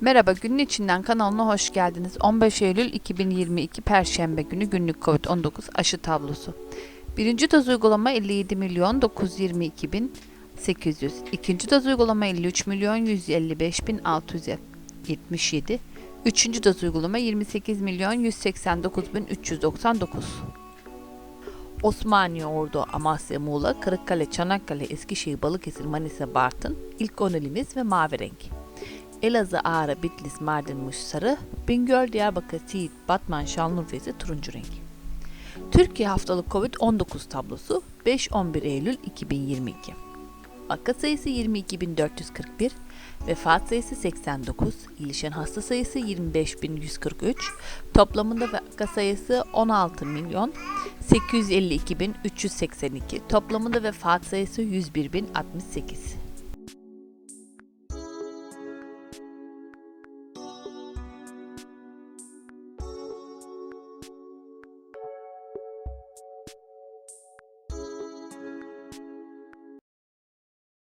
Merhaba günün içinden kanalına hoş geldiniz. 15 Eylül 2022 Perşembe günü günlük Covid-19 aşı tablosu. Birinci doz uygulama 57 milyon 922 bin 800. İkinci doz uygulama 53 milyon 155 bin 677. Üçüncü doz uygulama 28 milyon 189 bin 399. Osmaniye, Ordu, Amasya, Muğla, Kırıkkale, Çanakkale, Eskişehir, Balıkesir, Manisa, Bartın, ilk 10 ilimiz ve mavi renk. Elazığ, Ağrı, Bitlis, Mardin, Muş sarı, Bingöl, Diyarbakır, Siirt, Batman, Şanlıurfa ise turuncu renk. Türkiye haftalık Covid-19 tablosu 5-11 Eylül 2022. Vaka sayısı 22.441, vefat sayısı 89, ilişen hasta sayısı 25.143, toplamında vaka sayısı 16 milyon 852.382, toplamında vefat sayısı 101.068.